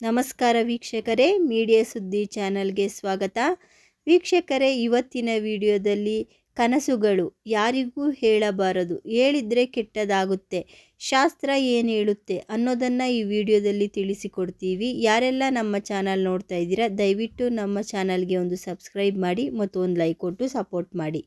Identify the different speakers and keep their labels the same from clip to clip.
Speaker 1: ನಮಸ್ಕಾರ ವೀಕ್ಷಕರೇ, ಮೀಡಿಯಾ ಸುದ್ದಿ ಚಾನಲ್ಗೆ ಸ್ವಾಗತ. ವೀಕ್ಷಕರೇ, ಇವತ್ತಿನ ವಿಡಿಯೋದಲ್ಲಿ ಕನಸುಗಳು ಯಾರಿಗೂ ಹೇಳಬಾರದು, ಹೇಳಿದರೆ ಕೆಟ್ಟದಾಗುತ್ತೆ, ಶಾಸ್ತ್ರ ಏನು ಹೇಳುತ್ತೆ ಅನ್ನೋದನ್ನು ಈ ವಿಡಿಯೋದಲ್ಲಿ ತಿಳಿಸಿಕೊಡ್ತೀವಿ. ಯಾರೆಲ್ಲ ನಮ್ಮ ಚಾನಲ್ ನೋಡ್ತಾ ಇದ್ದೀರಾ, ದಯವಿಟ್ಟು ನಮ್ಮ ಚಾನಲ್ಗೆ ಒಂದು ಸಬ್ಸ್ಕ್ರೈಬ್ ಮಾಡಿ ಮತ್ತು ಒಂದು ಲೈಕ್ ಕೊಟ್ಟು ಸಪೋರ್ಟ್ ಮಾಡಿ.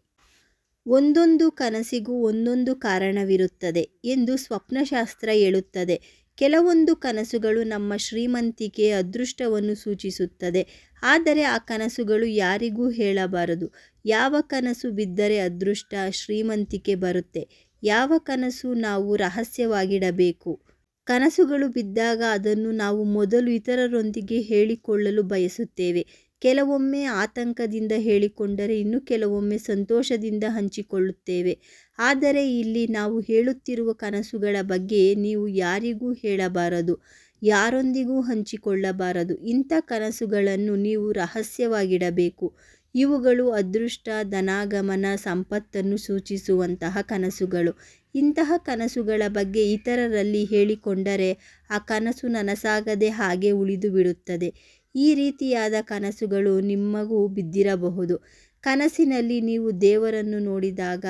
Speaker 1: ಒಂದೊಂದು ಕನಸಿಗೂ ಒಂದೊಂದು ಕಾರಣವಿರುತ್ತದೆ ಎಂದು ಸ್ವಪ್ನಶಾಸ್ತ್ರ ಹೇಳುತ್ತದೆ. ಕೆಲವೊಂದು ಕನಸುಗಳು ನಮ್ಮ ಶ್ರೀಮಂತಿಕೆ ಅದೃಷ್ಟವನ್ನು ಸೂಚಿಸುತ್ತದೆ. ಆದರೆ ಆ ಕನಸುಗಳು ಯಾರಿಗೂ ಹೇಳಬಾರದು. ಯಾವ ಕನಸು ಬಿದ್ದರೆ ಅದೃಷ್ಟ ಶ್ರೀಮಂತಿಕೆ ಬರುತ್ತೆ. ಯಾವ ಕನಸು ನಾವು ರಹಸ್ಯವಾಗಿಡಬೇಕು. ಕನಸುಗಳು ಬಿದ್ದಾಗ ಅದನ್ನು ನಾವು ಮೊದಲು ಇತರರೊಂದಿಗೆ ಹೇಳಿಕೊಳ್ಳಲು ಬಯಸುತ್ತೇವೆ. ಕೆಲವೊಮ್ಮೆ ಆತಂಕದಿಂದ ಹೇಳಿಕೊಂಡರೆ ಇನ್ನು ಕೆಲವೊಮ್ಮೆ ಸಂತೋಷದಿಂದ ಹಂಚಿಕೊಳ್ಳುತ್ತೇವೆ. ಆದರೆ ಇಲ್ಲಿ ನಾವು ಹೇಳುತ್ತಿರುವ ಕನಸುಗಳ ಬಗ್ಗೆ ನೀವು ಯಾರಿಗೂ ಹೇಳಬಾರದು, ಯಾರೊಂದಿಗೂ ಹಂಚಿಕೊಳ್ಳಬಾರದು. ಇಂಥ ಕನಸುಗಳನ್ನು ನೀವು ರಹಸ್ಯವಾಗಿಡಬೇಕು. ಇವುಗಳು ಅದೃಷ್ಟ, ಧನಾಗಮನ, ಸಂಪತ್ತನ್ನು ಸೂಚಿಸುವಂತಹ ಕನಸುಗಳು. ಇಂತಹ ಕನಸುಗಳ ಬಗ್ಗೆ ಇತರರಲ್ಲಿ ಹೇಳಿಕೊಂಡರೆ ಆ ಕನಸು ನನಸಾಗದೆ ಹಾಗೆ ಉಳಿದು ಬಿಡುತ್ತದೆ ಈ ರೀತಿಯಾದ ಕನಸುಗಳು ನಿಮಗೂ ಬಿದ್ದಿರಬಹುದು. ಕನಸಿನಲ್ಲಿ ನೀವು ದೇವರನ್ನು ನೋಡಿದಾಗ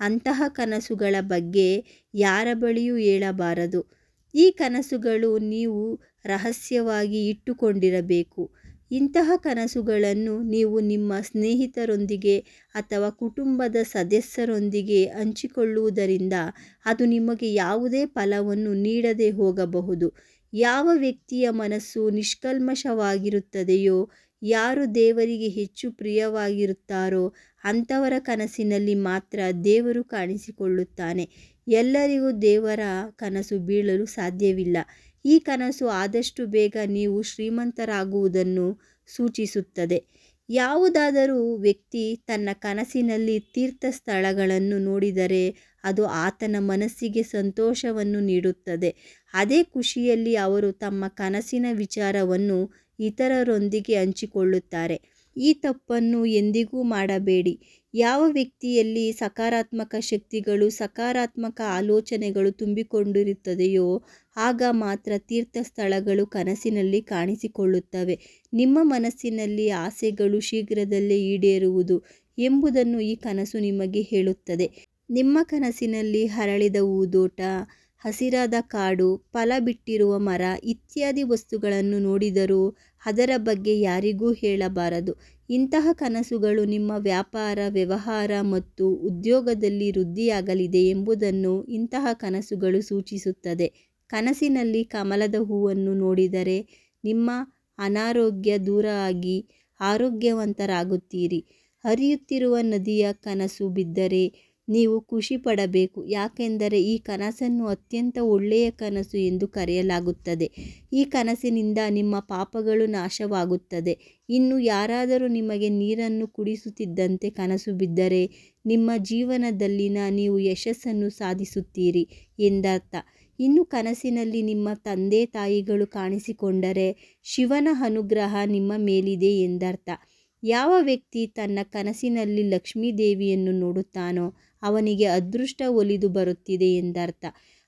Speaker 1: ಅಂತಹ ಕನಸುಗಳ ಬಗ್ಗೆ ಯಾರ ಬಳಿಯೂ ಹೇಳಬಾರದು. ಈ ಕನಸುಗಳು ನೀವು ರಹಸ್ಯವಾಗಿ ಇಟ್ಟುಕೊಂಡಿರಬೇಕು. ಇಂತಹ ಕನಸುಗಳನ್ನು ನೀವು ನಿಮ್ಮ ಸ್ನೇಹಿತರೊಂದಿಗೆ ಅಥವಾ ಕುಟುಂಬದ ಸದಸ್ಯರೊಂದಿಗೆ ಹಂಚಿಕೊಳ್ಳುವುದರಿಂದ ಅದು ನಿಮಗೆ ಯಾವುದೇ ಫಲವನ್ನು ನೀಡದೆ ಹೋಗಬಹುದು. ಯಾವ ವ್ಯಕ್ತಿಯ ಮನಸ್ಸು ನಿಷ್ಕಲ್ಮಶವಾಗಿರುತ್ತದೆಯೋ, ಯಾರು ದೇವರಿಗೆ ಹೆಚ್ಚು ಪ್ರಿಯವಾಗಿರುತ್ತಾರೋ, ಅಂಥವರ ಕನಸಿನಲ್ಲಿ ಮಾತ್ರ ದೇವರು ಕಾಣಿಸಿಕೊಳ್ಳುತ್ತಾನೆ. ಎಲ್ಲರಿಗೂ ದೇವರ ಕನಸು ಬೀಳಲು ಸಾಧ್ಯವಿಲ್ಲ. ಈ ಕನಸು ಆದಷ್ಟು ಬೇಗ ನೀವು ಶ್ರೀಮಂತರಾಗುವುದನ್ನು ಸೂಚಿಸುತ್ತದೆ. ಯಾವುದಾದರೂ ವ್ಯಕ್ತಿ ತನ್ನ ಕನಸಿನಲ್ಲಿ ತೀರ್ಥ ಸ್ಥಳಗಳನ್ನು ನೋಡಿದರೆ ಅದು ಆತನ ಮನಸ್ಸಿಗೆ ಸಂತೋಷವನ್ನು ನೀಡುತ್ತದೆ. ಅದೇ ಖುಷಿಯಲ್ಲಿ ಅವರು ತಮ್ಮ ಕನಸಿನ ವಿಚಾರವನ್ನು ಇತರರೊಂದಿಗೆ ಹಂಚಿಕೊಳ್ಳುತ್ತಾರೆ. ಈ ತಪ್ಪನ್ನು ಎಂದಿಗೂ ಮಾಡಬೇಡಿ. ಯಾವ ವ್ಯಕ್ತಿಯಲ್ಲಿ ಸಕಾರಾತ್ಮಕ ಶಕ್ತಿಗಳು, ಸಕಾರಾತ್ಮಕ ಆಲೋಚನೆಗಳು ತುಂಬಿಕೊಂಡಿರುತ್ತದೆಯೋ, ಆಗ ಮಾತ್ರ ತೀರ್ಥ ಸ್ಥಳಗಳು ಕನಸಿನಲ್ಲಿ ಕಾಣಿಸಿಕೊಳ್ಳುತ್ತವೆ. ನಿಮ್ಮ ಮನಸ್ಸಿನಲ್ಲಿ ಆಸೆಗಳು ಶೀಘ್ರದಲ್ಲೇ ಈಡೇರುವುದು ಎಂಬುದನ್ನು ಈ ಕನಸು ನಿಮಗೆ ಹೇಳುತ್ತದೆ. ನಿಮ್ಮ ಕನಸಿನಲ್ಲಿ ಹರಳಿದ ಹೂದೋಟ ಹಸಿರಾದ ಕಾಡು, ಫಲ ಬಿಟ್ಟಿರುವ ಮರ ಇತ್ಯಾದಿ ವಸ್ತುಗಳನ್ನು ನೋಡಿದರೂ ಅದರ ಬಗ್ಗೆ ಯಾರಿಗೂ ಹೇಳಬಾರದು. ಇಂತಹ ಕನಸುಗಳು ನಿಮ್ಮ ವ್ಯಾಪಾರ, ವ್ಯವಹಾರ ಮತ್ತು ಉದ್ಯೋಗದಲ್ಲಿ ವೃದ್ಧಿಯಾಗಲಿದೆ ಎಂಬುದನ್ನು ಇಂತಹ ಕನಸುಗಳು ಸೂಚಿಸುತ್ತದೆ. ಕನಸಿನಲ್ಲಿ ಕಮಲದ ಹೂವನ್ನು ನೋಡಿದರೆ ನಿಮ್ಮ ಅನಾರೋಗ್ಯ ದೂರ ಆಗಿ ಆರೋಗ್ಯವಂತರಾಗುತ್ತೀರಿ. ಹರಿಯುತ್ತಿರುವ ನದಿಯ ಕನಸು ಬಿದ್ದರೆ ನೀವು ಖುಷಿ ಪಡಬೇಕು ಯಾಕೆಂದರೆ ಈ ಕನಸನ್ನು ಅತ್ಯಂತ ಒಳ್ಳೆಯ ಕನಸು ಎಂದು ಕರೆಯಲಾಗುತ್ತದೆ. ಈ ಕನಸಿನಿಂದ ನಿಮ್ಮ ಪಾಪಗಳು ನಾಶವಾಗುತ್ತದೆ. ಇನ್ನು ಯಾರಾದರೂ ನಿಮಗೆ ನೀರನ್ನು ಕುಡಿಸುತ್ತಿದ್ದಂತೆ ಕನಸು ಬಿದ್ದರೆ ನಿಮ್ಮ ಜೀವನದಲ್ಲಿನ ನೀವು ಯಶಸ್ಸನ್ನು ಸಾಧಿಸುತ್ತೀರಿ ಎಂದರ್ಥ. ಇನ್ನು ಕನಸಿನಲ್ಲಿ ನಿಮ್ಮ ತಂದೆ ತಾಯಿಗಳು ಕಾಣಿಸಿಕೊಂಡರೆ ಶಿವನ ಅನುಗ್ರಹ ನಿಮ್ಮ ಮೇಲಿದೆ ಎಂದರ್ಥ. ಯಾವ ವ್ಯಕ್ತಿ ತನ್ನ ಕನಸಿನಲ್ಲಿ ಲಕ್ಷ್ಮೀ ದೇವಿಯನ್ನು ನೋಡುತ್ತಾನೋ ಅವನಿಗೆ ಅದೃಷ್ಟ ಒಲಿದು ಬರುತ್ತಿದೆ ಎಂದರ್ಥ.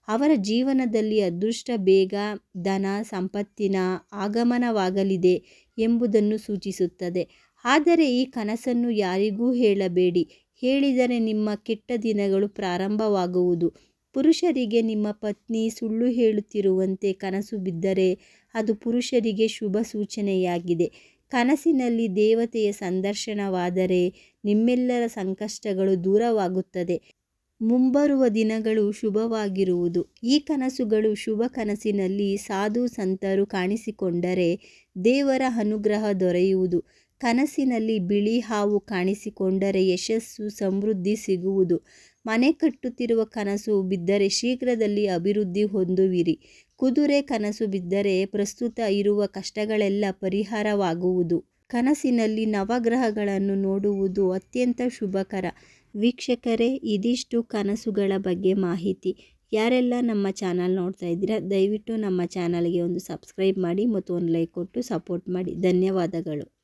Speaker 1: ಅವರ ಜೀವನದಲ್ಲಿ ಅದೃಷ್ಟ, ಬೇಗ, ಧನ, ಸಂಪತ್ತಿನ ಆಗಮನವಾಗಲಿದೆ ಎಂಬುದನ್ನು ಸೂಚಿಸುತ್ತದೆ. ಆದರೆ ಈ ಕನಸನ್ನು ಯಾರಿಗೂ ಹೇಳಬೇಡಿ. ಹೇಳಿದರೆ ನಿಮ್ಮ ಕೆಟ್ಟ ದಿನಗಳು ಪ್ರಾರಂಭವಾಗುವುದು. ಪುರುಷರಿಗೆ ನಿಮ್ಮ ಪತ್ನಿ ಸುಳ್ಳು ಹೇಳುತ್ತಿರುವಂತೆ ಕನಸು ಬಿದ್ದರೆ ಅದು ಪುರುಷರಿಗೆ ಶುಭ ಸೂಚನೆಯಾಗಿದೆ. ಕನಸಿನಲ್ಲಿ ದೇವತೆಯ ಸಂದರ್ಶನವಾದರೆ ನಿಮ್ಮೆಲ್ಲರ ಸಂಕಷ್ಟಗಳು ದೂರವಾಗುತ್ತದೆ. ಮುಂಬರುವ ದಿನಗಳು ಶುಭವಾಗಿರುವುದು. ಈ ಕನಸುಗಳು ಶುಭ ಕನಸಿನಲ್ಲಿ ಸಾಧು ಸಂತರು ಕಾಣಿಸಿಕೊಂಡರೆ ದೇವರ ಅನುಗ್ರಹ ದೊರೆಯುವುದು. ಕನಸಿನಲ್ಲಿ ಬಿಳಿ ಹಾವು ಕಾಣಿಸಿಕೊಂಡರೆ ಯಶಸ್ಸು, ಸಮೃದ್ಧಿ ಸಿಗುವುದು. ಮನೆ ಕಟ್ಟುತ್ತಿರುವ ಕನಸು ಬಿದ್ದರೆ ಶೀಘ್ರದಲ್ಲಿ ಅಭಿವೃದ್ಧಿ ಹೊಂದುವಿರಿ. ಕುದುರೆ ಕನಸು ಬಿದ್ದರೆ ಪ್ರಸ್ತುತ ಇರುವ ಕಷ್ಟಗಳೆಲ್ಲ ಪರಿಹಾರವಾಗುವುದು. ಕನಸಿನಲ್ಲಿ ನವಗ್ರಹಗಳನ್ನು ನೋಡುವುದು ಅತ್ಯಂತ ಶುಭಕರ. ವೀಕ್ಷಕರೇ, ಇದಿಷ್ಟು ಕನಸುಗಳ ಬಗ್ಗೆ ಮಾಹಿತಿ. ಯಾರೆಲ್ಲ ನಮ್ಮ ಚಾನಲ್ ನೋಡ್ತಾ ಇದ್ದೀರಾ, ದಯವಿಟ್ಟು ನಮ್ಮ ಚಾನಲ್ಗೆ ಒಂದು ಸಬ್ಸ್ಕ್ರೈಬ್ ಮಾಡಿ ಮತ್ತು ಒಂದು ಲೈಕ್ ಕೊಟ್ಟು ಸಪೋರ್ಟ್ ಮಾಡಿ. ಧನ್ಯವಾದಗಳು.